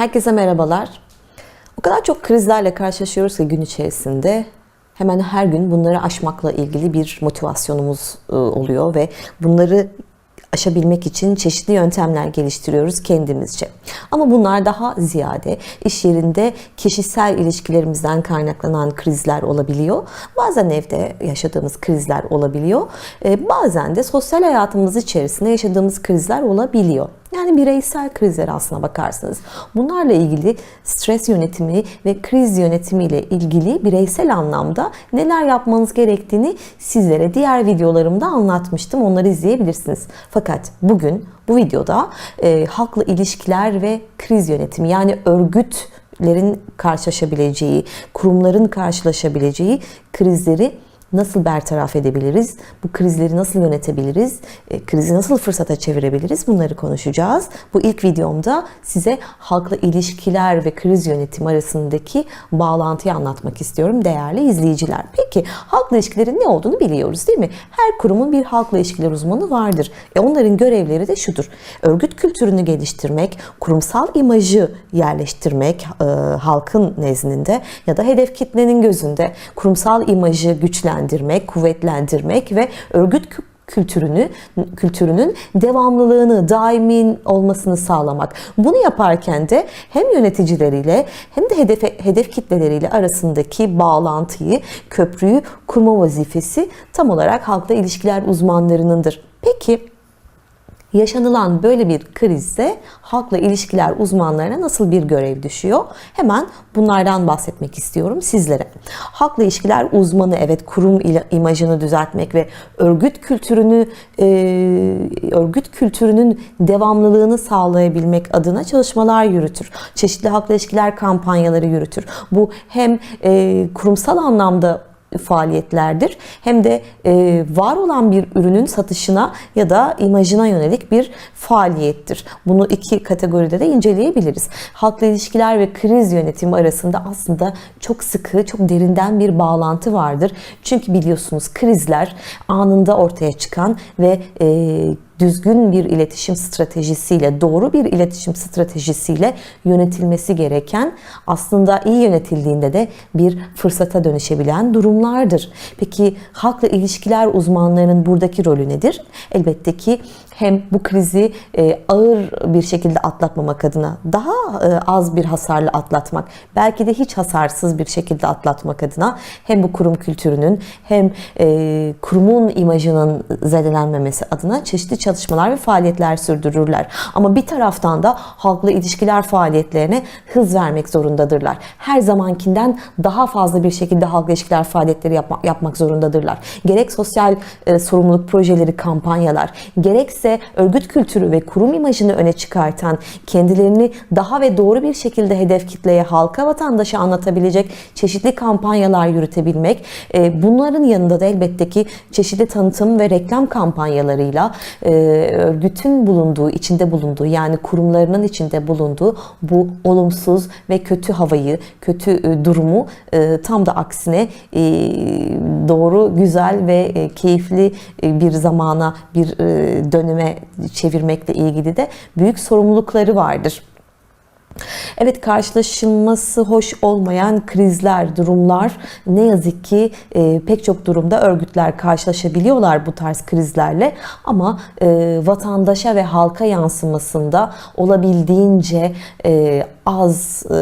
Herkese merhabalar. O kadar çok krizlerle karşılaşıyoruz ki gün içerisinde hemen her gün bunları aşmakla ilgili bir motivasyonumuz e, oluyor ve bunları aşabilmek için çeşitli yöntemler geliştiriyoruz kendimizce. Ama bunlar daha ziyade iş yerinde kişisel ilişkilerimizden kaynaklanan krizler olabiliyor. Bazen evde yaşadığımız krizler olabiliyor. E, Bazen de sosyal hayatımız içerisinde yaşadığımız krizler olabiliyor. Yani bireysel krizler aslına bakarsanız. Bunlarla ilgili stres yönetimi ve kriz yönetimi ile ilgili bireysel anlamda neler yapmanız gerektiğini sizlere diğer videolarımda anlatmıştım. Onları izleyebilirsiniz. Fakat bugün bu videoda e, halkla ilişkiler ve kriz yönetimi yani örgütlerin karşılaşabileceği, kurumların karşılaşabileceği krizleri nasıl bertaraf edebiliriz? Bu krizleri nasıl yönetebiliriz? E, krizi nasıl fırsata çevirebiliriz? Bunları konuşacağız. Bu ilk videomda size halkla ilişkiler ve kriz yönetimi arasındaki bağlantıyı anlatmak istiyorum değerli izleyiciler. Peki halkla ilişkilerin ne olduğunu biliyoruz değil mi? Her kurumun bir halkla ilişkiler uzmanı vardır. E onların görevleri de şudur. Örgüt kültürünü geliştirmek, kurumsal imajı yerleştirmek e, halkın nezdinde ya da hedef kitlenin gözünde kurumsal imajı güçlendirmek güçlendirmek, kuvvetlendirmek ve örgüt kültürünü kültürünün devamlılığını, daimin olmasını sağlamak. Bunu yaparken de hem yöneticileriyle hem de hedef hedef kitleleriyle arasındaki bağlantıyı, köprüyü kurma vazifesi tam olarak halkla ilişkiler uzmanlarınındır. Peki Yaşanılan böyle bir krizde halkla ilişkiler uzmanlarına nasıl bir görev düşüyor? Hemen bunlardan bahsetmek istiyorum sizlere. Halkla ilişkiler uzmanı evet kurum imajını düzeltmek ve örgüt kültürünü e, örgüt kültürünün devamlılığını sağlayabilmek adına çalışmalar yürütür. Çeşitli halkla ilişkiler kampanyaları yürütür. Bu hem e, kurumsal anlamda faaliyetlerdir. Hem de e, var olan bir ürünün satışına ya da imajına yönelik bir faaliyettir. Bunu iki kategoride de inceleyebiliriz. Halkla ilişkiler ve kriz yönetimi arasında aslında çok sıkı, çok derinden bir bağlantı vardır. Çünkü biliyorsunuz krizler anında ortaya çıkan ve e, düzgün bir iletişim stratejisiyle, doğru bir iletişim stratejisiyle yönetilmesi gereken aslında iyi yönetildiğinde de bir fırsata dönüşebilen durumlardır. Peki halkla ilişkiler uzmanlarının buradaki rolü nedir? Elbette ki hem bu krizi e, ağır bir şekilde atlatmamak adına daha e, az bir hasarla atlatmak, belki de hiç hasarsız bir şekilde atlatmak adına hem bu kurum kültürünün hem e, kurumun imajının zedelenmemesi adına çeşitli çalışmalar ve faaliyetler sürdürürler. Ama bir taraftan da halkla ilişkiler faaliyetlerine hız vermek zorundadırlar. Her zamankinden daha fazla bir şekilde halkla ilişkiler faaliyetleri yapmak, yapmak zorundadırlar. Gerek sosyal e, sorumluluk projeleri, kampanyalar, gerekse örgüt kültürü ve kurum imajını öne çıkartan, kendilerini daha ve doğru bir şekilde hedef kitleye, halka, vatandaşa anlatabilecek çeşitli kampanyalar yürütebilmek. E, bunların yanında da elbette ki çeşitli tanıtım ve reklam kampanyalarıyla e, örgütün bulunduğu, içinde bulunduğu yani kurumlarının içinde bulunduğu bu olumsuz ve kötü havayı, kötü e, durumu tam da aksine doğru, güzel ve keyifli bir zamana, bir döneme çevirmekle ilgili de büyük sorumlulukları vardır. Evet karşılaşılması hoş olmayan krizler, durumlar ne yazık ki e, pek çok durumda örgütler karşılaşabiliyorlar bu tarz krizlerle ama e, vatandaşa ve halka yansımasında olabildiğince e, az e,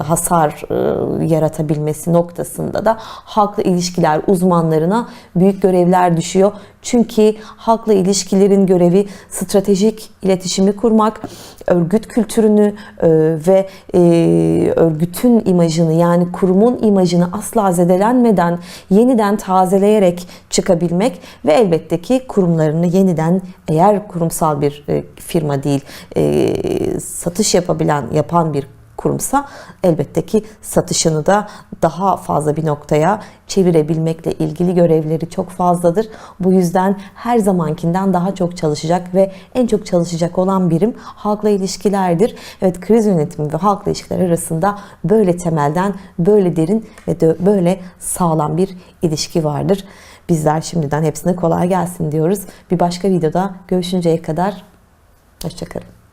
hasar e, yaratabilmesi noktasında da halkla ilişkiler uzmanlarına büyük görevler düşüyor. Çünkü halkla ilişkilerin görevi stratejik iletişimi kurmak, örgüt kültürünü e, ve e, örgütün imajını yani kurumun imajını asla zedelenmeden yeniden tazeleyerek çıkabilmek ve elbette ki kurumlarını yeniden eğer kurumsal bir e, firma değil satış yapabilen yapan bir kurumsa elbette ki satışını da daha fazla bir noktaya çevirebilmekle ilgili görevleri çok fazladır. Bu yüzden her zamankinden daha çok çalışacak ve en çok çalışacak olan birim halkla ilişkilerdir. Evet kriz yönetimi ve halkla ilişkiler arasında böyle temelden böyle derin ve de böyle sağlam bir ilişki vardır. Bizler şimdiden hepsine kolay gelsin diyoruz. Bir başka videoda görüşünceye kadar hoşçakalın.